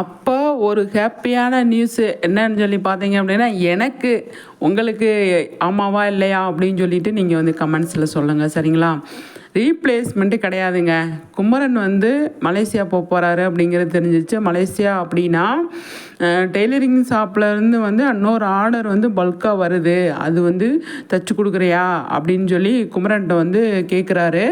அப்போ ஒரு ஹாப்பியான நியூஸு என்னன்னு சொல்லி பார்த்தீங்க அப்படின்னா எனக்கு உங்களுக்கு ஆமாவா இல்லையா அப்படின்னு சொல்லிட்டு நீங்கள் வந்து கமெண்ட்ஸில் சொல்லுங்கள் சரிங்களா? ரீப்ளேஸ்மெண்ட்டு கிடையாதுங்க. குமரன் வந்து மலேசியா போக போகிறாரு அப்படிங்கிறது தெரிஞ்சிச்சு. மலேசியா அப்படின்னா டெய்லரிங் ஷாப்லேருந்து வந்து இன்னொரு ஆர்டர் வந்து பல்காக வருது. அது வந்து தச்சு கொடுக்குறியா அப்படின்னு சொல்லி குமரன்ட்ட வந்து கேட்குறாரு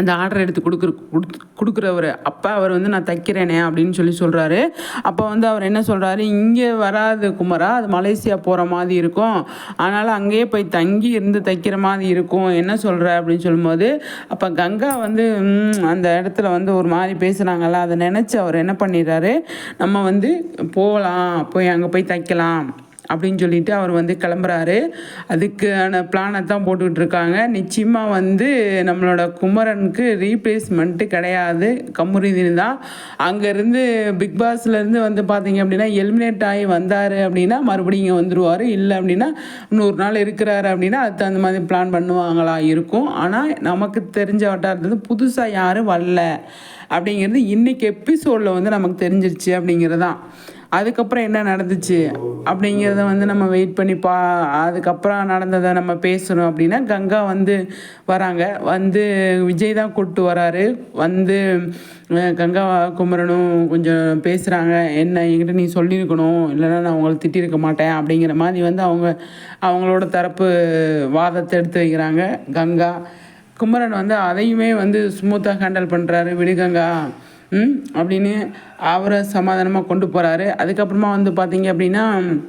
அந்த ஆர்டர் எடுத்து கொடுக்குற கொடுத்து கொடுக்குறவர். அப்போ அவர் வந்து நான் தைக்கிறேனே அப்படின்னு சொல்லி சொல்கிறாரு அப்போ வந்து அவர் என்ன சொல்கிறாரு இங்கே வராது குமரா. அது மலேசியா போகிற மாதிரி இருக்கும். அதனால் அங்கேயே போய் தங்கி இருந்து தைக்கிற மாதிரி இருக்கும். என்ன சொல்கிற அப்படின்னு சொல்லும்போது அப்போ கங்கா வந்து அந்த இடத்துல வந்து ஒரு மாதிரி பேசுகிறாங்கல்ல அதை நினச்சி அவர் என்ன பண்ணிடுறாரு? நம்ம வந்து போகலாம். போய் அங்கே போய் தைக்கலாம். அப்படின்னு சொல்லிட்டு அவர் வந்து கிளம்புறாரு. அதுக்கான பிளானை தான் போட்டுக்கிட்டு இருக்காங்க. நிச்சயமாக வந்து நம்மளோட குமரனுக்கு ரீப்ளேஸ்மெண்ட்டு கிடையாது. கமுருதீன் தான். அங்கேருந்து பிக் பாஸ்லேருந்து வந்து பார்த்தீங்க அப்படின்னா எலிமினேட் ஆகி வந்தார் அப்படின்னா மறுபடியும் இங்கே வந்துடுவார் இல்லை அப்படின்னா நூறு நாள் இருக்கிறாரு அப்படின்னா அதுக்கு தகுந்த மாதிரி பிளான் பண்ணுவாங்களா இருக்கும். ஆனால் நமக்கு தெரிஞ்ச வட்டாரத்துலேருந்து புதுசாக யாரும் வரல. அப்படிங்கிறது இன்றைக்கி எபிசோடில் வந்து நமக்கு தெரிஞ்சிருச்சு அப்படிங்கிறது தான். அதுக்கப்புறம் என்ன நடந்துச்சு? அப்படிங்கிறத வந்து நம்ம வெயிட் பண்ணி பா அதுக்கப்புறம் நடந்ததை நம்ம பேசணும் அப்படின்னா கங்கா வந்து வராங்க. வந்து விஜய் தான் கூப்பிட்டு வராரு. வந்து கங்கா குமரனும் கொஞ்சம் பேசுகிறாங்க என்ன என்கிட்ட நீ சொல்லியிருக்கணும். இல்லைன்னா நான் உங்களை திட்டியிருக்க மாட்டேன். அப்படிங்கிற மாதிரி வந்து அவங்க அவங்களோட தரப்பு வாதத்தை எடுத்து வைக்கிறாங்க கங்கா. குமரன் வந்து அதையுமே வந்து ஸ்மூத்தாக ஹேண்டில் பண்ணுறாரு விடுகங்கா அப்படின்னு அவரை சமாதானமாக கொண்டு போகிறாரு அதுக்கப்புறமா வந்து பார்த்தீங்க அப்படின்னா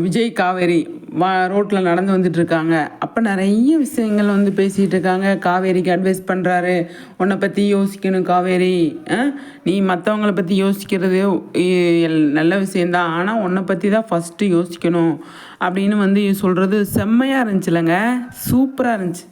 விஜய் காவேரி வா ரோட்டில் நடந்து வந்துட்டு இருக்காங்க. அப்போ நிறைய விஷயங்கள் வந்து பேசிகிட்டு இருக்காங்க. காவேரிக்கு அட்வைஸ் பண்ணுறாரு உன்னை பற்றி யோசிக்கணும் காவேரி. நீ மற்றவங்கள பற்றி யோசிக்கிறது எல்- நல்ல விஷயந்தான் ஆனால் உன்னை பற்றி தான் ஃபஸ்ட்டு யோசிக்கணும் அப்படின்னு வந்து சொல்கிறது செம்மையாக இருந்துச்சுலங்க. சூப்பராக இருந்துச்சு.